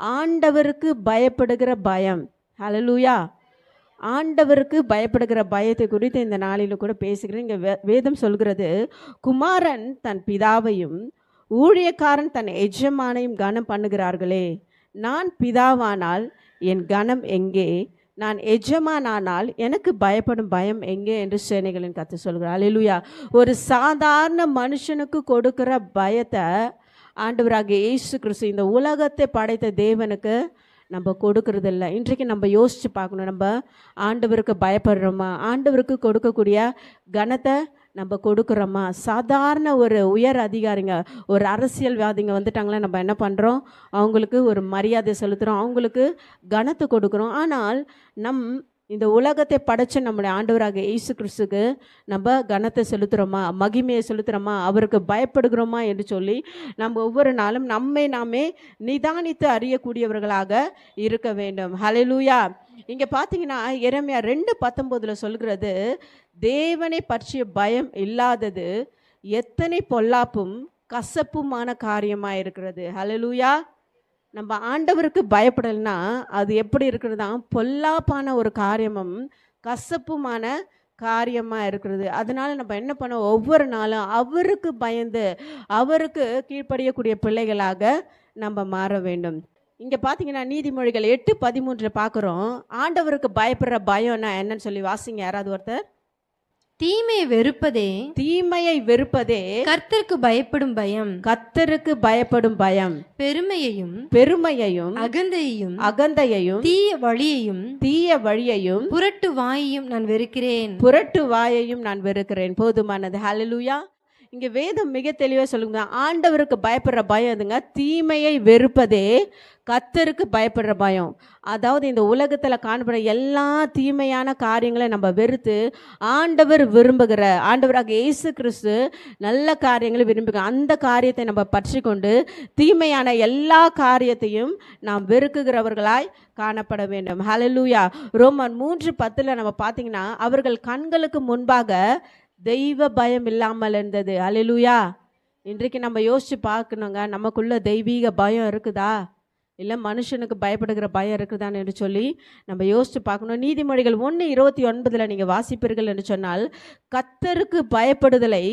ஆண்டவருக்கு பயப்படுகிற பயம். ஹலலூயா ஆண்டவருக்கு பயப்படுகிற பயத்தை குறித்து இந்த நாளில் கூட பேசுகிறேன். இங்கே வே வேதம் சொல்கிறது குமாரன் தன் பிதாவையும் ஊழியக்காரன் தன் எஜமானையும் கனம் பண்ணுகிறார்களே. நான் பிதாவானால் என் கனம் எங்கே? நான் எஜமானானால் எனக்கு பயப்படும் பயம் எங்கே? என்று சேனைகளின் கற்று சொல்கிறார். அலிலுயா ஒரு சாதாரண மனுஷனுக்கு கொடுக்கிற பயத்தை ஆண்டவராகிய இயேசு கிறிஸ்து இந்த உலகத்தை படைத்த தேவனுக்கு நம்ம கொடுக்கறதில்ல. இன்றைக்கு நம்ம யோசித்து பார்க்கணும். நம்ம ஆண்டவருக்கு பயப்படுறோமா? ஆண்டவருக்கு கொடுக்கக்கூடிய கனத்தை நம்ம கொடுக்குறோமா? சாதாரண ஒரு உயர் அதிகாரிங்க ஒரு அரசியல்வாதிங்க வந்துட்டாங்களே நம்ம என்ன பண்ணுறோம் அவங்களுக்கு ஒரு மரியாதை செலுத்துகிறோம் அவங்களுக்கு கனத்தை கொடுக்குறோம். ஆனால் நம் இந்த உலகத்தை படைச்ச நம்முடைய ஆண்டவராக இயேசு கிறிஸ்துக்கு நம்ம கனத்தை செலுத்துகிறோமா மகிமையை செலுத்துகிறோமா அவருக்கு பயப்படுகிறோமா? என்று சொல்லி நம்ம ஒவ்வொரு நாளும் நம்மை நாமே நிதானித்து அறியக்கூடியவர்களாக இருக்க வேண்டும். ஹலெலூயா இங்கே பார்த்தீங்கன்னா இறமையா ரெண்டு பத்தொம்போதில் சொல்கிறது தேவனை பற்றிய பயம் இல்லாதது எத்தனை பொல்லாப்பும் கசப்புமான காரியமாக இருக்கிறது ஹலலூயா நம்ம ஆண்டவருக்கு பயப்படலைன்னா அது எப்படி இருக்கிறதா பொல்லாப்பான ஒரு காரியமும் கசப்புமான காரியமாக இருக்கிறது. அதனால நம்ம என்ன பண்ண ஒவ்வொரு நாளும் அவருக்கு பயந்து அவருக்கு கீழ்ப்படியக்கூடிய பிள்ளைகளாக நம்ம மாற வேண்டும். இங்கே பார்த்தீங்கன்னா நீதிமொழிகள் எட்டு பதிமூன்றில் பார்க்குறோம் ஆண்டவருக்கு பயப்படுற பயம்னா என்னன்னு சொல்லி வாசிங்க. யாராவது ஒருத்தர்? தீமையை வெறுப்பதே தீமையை வெறுப்பதே கர்த்தருக்கு பயப்படும் பயம். கத்தருக்கு பயப்படும் பயம். பெருமையையும் பெருமையையும் அகந்தையையும் அகந்தையையும் தீய வழியையும் தீய வழியையும் புரட்டு வாயையும் நான் வெறுக்கிறேன். புரட்டு வாயையும் நான் வெறுக்கிறேன். போதுமானது. ஹalleluya இங்கே வேதம் மிக தெளிவாக சொல்லுங்க ஆண்டவருக்கு பயப்படுற பயம் எதுங்க? தீமையை வெறுப்பதே கத்தருக்கு பயப்படுற பயம். அதாவது இந்த உலகத்தில் காணப்படுற எல்லா தீமையான காரியங்களை நம்ம வெறுத்து ஆண்டவர் விரும்புகிற ஆண்டவராக இயேசு கிறிஸ்து நல்ல காரியங்களை விரும்புகிற அந்த காரியத்தை நம்ம பற்றி கொண்டு தீமையான எல்லா காரியத்தையும் நாம் வெறுக்குகிறவர்களாய் காணப்பட வேண்டும். ஹலலூயா ரோமன் மூன்று பத்தில் நம்ம பார்த்தீங்கன்னா அவர்கள் கண்களுக்கு முன்பாக தெய்வ பயம் இல்லாமல் இருந்தது. அலிலுயா இன்றைக்கு நம்ம யோசித்து பார்க்கணுங்க. நமக்குள்ளே தெய்வீக பயம் இருக்குதா? இல்லை மனுஷனுக்கு பயப்படுகிற பயம் இருக்குதான்னு என்று சொல்லி நம்ம யோசித்து பார்க்கணும். நீதிமொழிகள் ஒன்று இருபத்தி ஒன்பதில் நீங்கள் வாசிப்பீர்கள் என்று சொன்னால் கத்தருக்கு பயப்படுதலை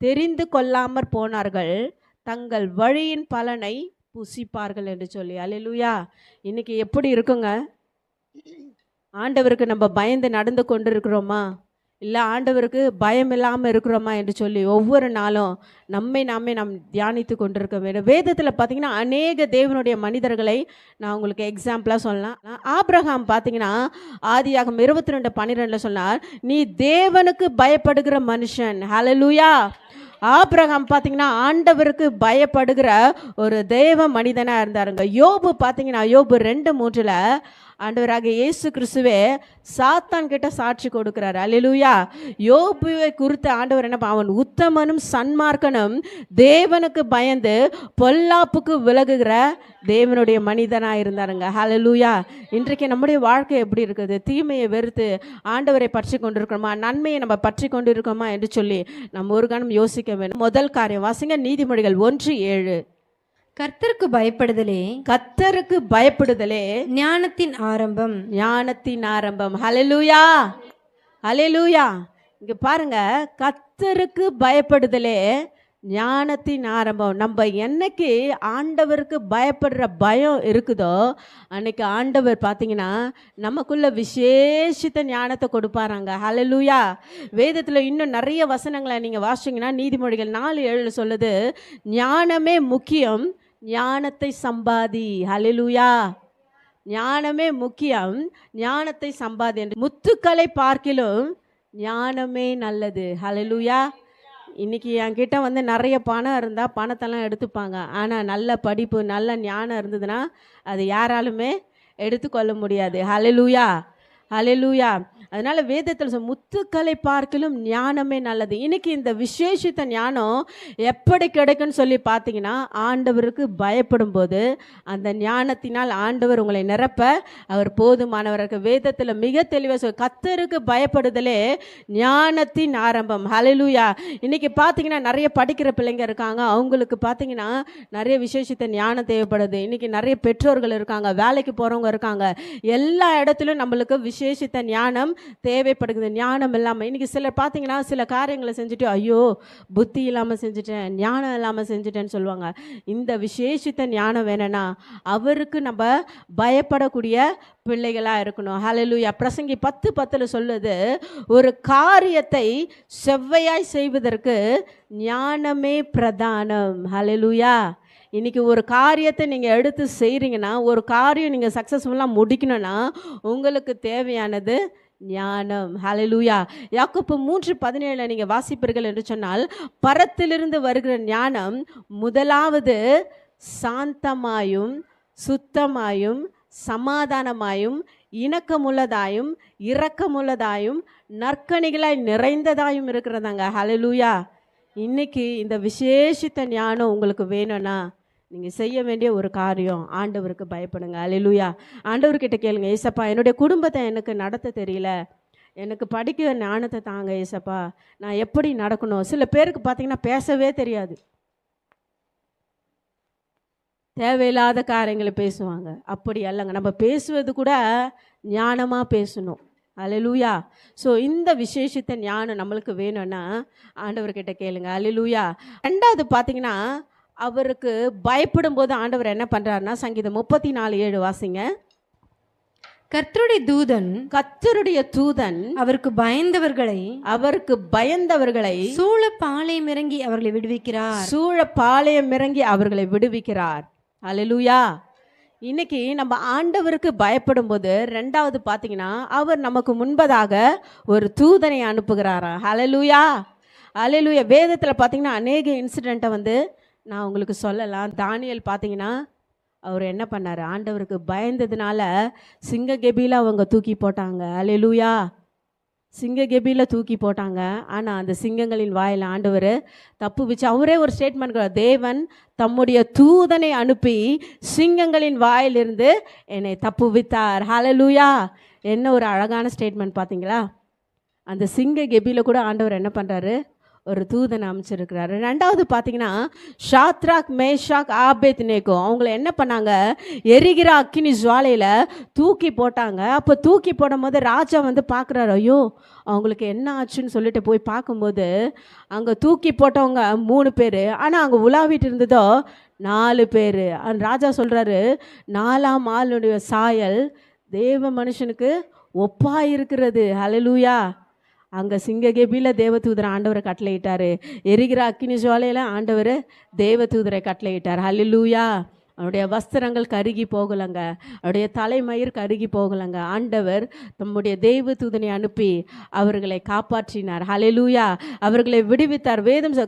தெரிந்து கொள்ளாமற் போனார்கள். தங்கள் வழியின் பலனை புசிப்பார்கள் என்று சொல்லி. அலிலுயா இன்னைக்கு எப்படி இருக்குங்க? ஆண்டவருக்கு நம்ம பயந்து நடந்து கொண்டு இருக்கிறோமா இல்லை ஆண்டவருக்கு பயம் இல்லாமல் இருக்கிறோமா என்று சொல்லி ஒவ்வொரு நாளும் நம்மை நாமே நாம் தியானித்து கொண்டிருக்க வேண்டும். வேதத்தில் பார்த்தீங்கன்னா அநேக தேவனுடைய மனிதர்களை நான் உங்களுக்கு எக்ஸாம்பிளாக சொல்லலாம். ஆபிரகாம் பார்த்தீங்கன்னா ஆதியாகம் இருபத்தி ரெண்டு பன்னிரெண்டில் சொன்னார் நீ தேவனுக்கு பயப்படுகிற மனுஷன். ஹலலூயா ஆபிரகாம் பார்த்தீங்கன்னா ஆண்டவருக்கு பயப்படுகிற ஒரு தேவ மனிதனாக இருந்தாருங்க. யோபு பார்த்தீங்கன்னா யோபு ரெண்டு மூன்றில் ஆண்டவராக இயேசு கிறிஸ்துவே சாத்தான் கிட்ட சாட்சி கொடுக்கிறார். அல்லேலூயா யோபுவை குறித்து ஆண்டவர் என்ன அவன் உத்தமனும் சன்மார்க்கனும் தேவனுக்கு பயந்து பொல்லாப்புக்கு விலகுகிற தேவனுடைய மனிதனாக இருந்தாருங்க. ஹலலூயா இன்றைக்கு நம்முடைய வாழ்க்கை எப்படி இருக்குது? தீமையை வெறுத்து ஆண்டவரை பற்றி கொண்டிருக்கிறோமா? நன்மையை நம்ம பற்றி கொண்டிருக்கோமா என்று சொல்லி நம்ம ஒரு கணம் யோசிக்க வேண்டும். முதல் காரியம் வாசிங்க நீதிமொழிகள் ஒன்று ஏழு. கர்த்தருக்கு பயப்படுதலே. கத்தருக்கு பயப்படுதலே. ஞானத்தின் ஆரம்பம். ஞானத்தின் ஆரம்பம். ஹalleluya ஹalleluya இங்க பாருங்க கத்தருக்கு பயப்படுதலே. ஞானத்தின் ஆரம்பம். நம்ம என்னைக்கு ஆண்டவருக்கு பயப்படுற பயம் இருக்குதோ அன்னைக்கு ஆண்டவர் பார்த்தீங்கன்னா நமக்குள்ள விசேஷித்த ஞானத்தை கொடுப்பாராங்க. ஹalleluya வேதத்தில் இன்னும் நிறைய வசனங்களை நீங்கள் வாசிங்கன்னா நீதிமொழிகள் நாலு ஏழு சொல்லுது ஞானமே முக்கியம் ஞானத்தை சம்பாதி. ஹலிலுயா ஞானமே முக்கியம். ஞானத்தை சம்பாதி என்று முத்துக்களை பார்க்கிலும் ஞானமே நல்லது. ஹalleluya இன்னைக்கு என்கிட்ட வந்து நிறைய பணம் இருந்தால் பணத்தெல்லாம் எடுத்துப்பாங்க. ஆனால் நல்ல படிப்பு நல்ல ஞானம் இருந்ததுன்னா அது யாராலுமே எடுத்துக்கொள்ள முடியாது. ஹalleluya ஹalleluya அதனால வேதத்தில் சொல் முத்துக்களை பார்க்கலும் ஞானமே நல்லது. இன்னைக்கு இந்த விசேஷித்த ஞானம் எப்படி கிடைக்கும்னு சொல்லி பார்த்தீங்கன்னா ஆண்டவருக்கு பயப்படும் போது அந்த ஞானத்தினால் ஆண்டவர் உங்களை நிரப்ப அவர் போதுமானவருக்கு வேதத்தில் மிக தெளிவாக சொல் கத்தருக்கு பயப்படுதலே ஞானத்தின் ஆரம்பம். ஹலலூயா இன்னைக்கு பார்த்தீங்கன்னா நிறைய படிக்கிற பிள்ளைங்க இருக்காங்க. அவங்களுக்கு பார்த்தீங்கன்னா நிறைய விசேஷித்த ஞானம் தேவைப்படுது. இன்னைக்கு நிறைய பெற்றோர்கள் இருக்காங்க வேலைக்கு போகிறவங்க இருக்காங்க. எல்லா இடத்துலையும் நம்மளுக்கு விசேஷித்த ஞானம் தேவைப்படுகிறது ஞானம் இல்லாமல் இன்றைக்கி சிலர் பார்த்தீங்கன்னா சில காரியங்களை செஞ்சுட்டு ஐயோ புத்தி இல்லாமல் செஞ்சுட்டேன் ஞானம் இல்லாமல் செஞ்சுட்டேன்னு சொல்லுவாங்க. இந்த விசேஷித்த ஞானம் வேணும்னா அவருக்கு நம்ம பயப்படக்கூடிய பிள்ளைகளாக இருக்கணும். ஹலலூயா பிரசங்கி பத்து பத்தில் சொல்லுது ஒரு காரியத்தை செவ்வையாய் செய்வதற்கு ஞானமே பிரதானம். ஹலலூயா இன்றைக்கி ஒரு காரியத்தை நீங்கள் எடுத்து செய்கிறீங்கன்னா ஒரு காரியம் நீங்கள் சக்ஸஸ்ஃபுல்லாக முடிக்கணும்னா உங்களுக்கு தேவையானது ஞானம். ஹலலூயா யாக்கோப்பு மூன்று பதினேழில் நீங்கள் வாசிப்பீர்கள் என்று சொன்னால் பரத்திலிருந்து வருகிற ஞானம் முதலாவது சாந்தமாயும் சுத்தமாயும் சமாதானமாயும் இணக்கமுள்ளதாயும் இரக்கமுள்ளதாயும் நற்கணிகளாய் நிறைந்ததாயும் இருக்கிறதாங்க. ஹலலூயா இன்னைக்கு இந்த விசேஷித்த ஞானம் உங்களுக்கு வேணும்னா நீங்கள் செய்ய வேண்டிய ஒரு காரியம். ஆண்டவருக்கு பயப்படுங்க. அலிலுயா ஆண்டவர்கிட்ட கேளுங்க ஏசப்பா என்னுடைய குடும்பத்தை எனக்கு நடத்த தெரியல. எனக்கு படிக்க ஞானத்தை தாங்க ஏசப்பா. நான் எப்படி நடக்கணும்? சில பேருக்கு பார்த்தீங்கன்னா பேசவே தெரியாது. தேவையில்லாத காரியங்களை பேசுவாங்க. அப்படி அல்லங்க. நம்ம பேசுவது கூட ஞானமாக பேசணும். அலலூயா ஸோ இந்த விசேஷத்தை ஞானம் நம்மளுக்கு வேணும்னா ஆண்டவர்கிட்ட கேளுங்க. அலலூயா ரெண்டாவது பார்த்தீங்கன்னா அவருக்கு பயப்படும் போது ஆண்டவர் என்ன பண்ணுறாருன்னா சங்கீதம் முப்பத்தி நாலு ஏழு வாசிங்க. கர்த்தருடைய தூதன் கத்தருடைய தூதன் அவருக்கு பயந்தவர்களை அவருக்கு பயந்தவர்களை சூழ பாளையம் இறங்கி அவர்களை விடுவிக்கிறார். சூழ பாளையம் இறங்கி அவர்களை விடுவிக்கிறார். அலலுயா இன்னைக்கு நம்ம ஆண்டவருக்கு பயப்படும் போது ரெண்டாவது பார்த்தீங்கன்னா அவர் நமக்கு முன்பதாக ஒரு தூதனை அனுப்புகிறாரா. ஹalleluya ஹalleluya வேதத்தில் பார்த்தீங்கன்னா அநேக இன்சிடெண்ட்டை வந்து நான் உங்களுக்கு சொல்லலாம். தானியல் பார்த்தீங்கன்னா அவர் என்ன பண்ணார்? ஆண்டவருக்கு பயந்ததுனால சிங்க கெபியில் அவங்க தூக்கி போட்டாங்க. ஹalleluya சிங்க கெபியில் தூக்கி போட்டாங்க. ஆனால் அந்த சிங்கங்களின் வாயில் ஆண்டவர் தப்பு வச்சு அவரே ஒரு ஸ்டேட்மெண்ட் தேவன் தம்முடைய தூதனை அனுப்பி சிங்கங்களின் வாயிலிருந்து என்னை தப்பு வித்தார் ஹலலூயா என்ன ஒரு அழகான ஸ்டேட்மெண்ட் பார்த்தீங்களா? அந்த சிங்க கெபியில் கூட ஆண்டவர் என்ன பண்ணுறாரு ஒரு தூதனை அமைச்சிருக்கிறாரு. ரெண்டாவது பார்த்தீங்கன்னா ஷாத்ராக் மேஷாக் ஆபேத் நேக்கோ அவங்கள என்ன பண்ணாங்க? எரிகிற அக்கினி ஜுவாலையில் தூக்கி போட்டாங்க. அப்போ தூக்கி போடும்போது ராஜா வந்து பார்க்குறாரு ஐயோ அவங்களுக்கு என்ன ஆச்சுன்னு சொல்லிட்டு போய் பார்க்கும்போது அங்கே தூக்கி போட்டவங்க மூணு பேர் ஆனால் அங்கே உலாவிட்டு இருந்ததோ நாலு பேர். ராஜா சொல்கிறாரு நாலாம் ஆளுடைய சாயல் தேவ மனுஷனுக்கு ஒப்பாக இருக்கிறது ஹalleluya. அங்கே சிங்ககேபியில் தேவதூதரை ஆண்டவரை கட்டளையிட்டார். எரிகிற அக்கினி ஜுவாலையில் ஆண்டவர் தேவதூதரை கட்டளையிட்டார். லூயா அவருடைய வஸ்திரங்கள் கருகி போகலங்க. அவருடைய தலைமயிர் கருகி போகலங்க. ஆண்டவர் தம்முடைய தெய்வ தூதனை அனுப்பி அவர்களை காப்பாற்றினார். ஹலெலூயா அவர்களை விடுவித்தார். வேதம் சொல்-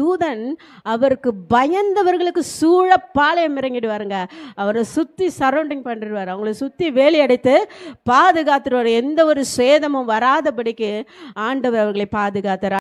தூதன் அவருக்கு பயந்தவர்களுக்கு சூழ பாளையம் இறங்கிடுவாருங்க. அவரை சுற்றி சரௌண்டிங் பண்ணிடுவார். அவங்கள சுற்றி வேலி அடைத்து பாதுகாத்துருவார் எந்த ஒரு சேதமும் வராதபடிக்கு ஆண்டவர் அவர்களை பாதுகாத்தார்.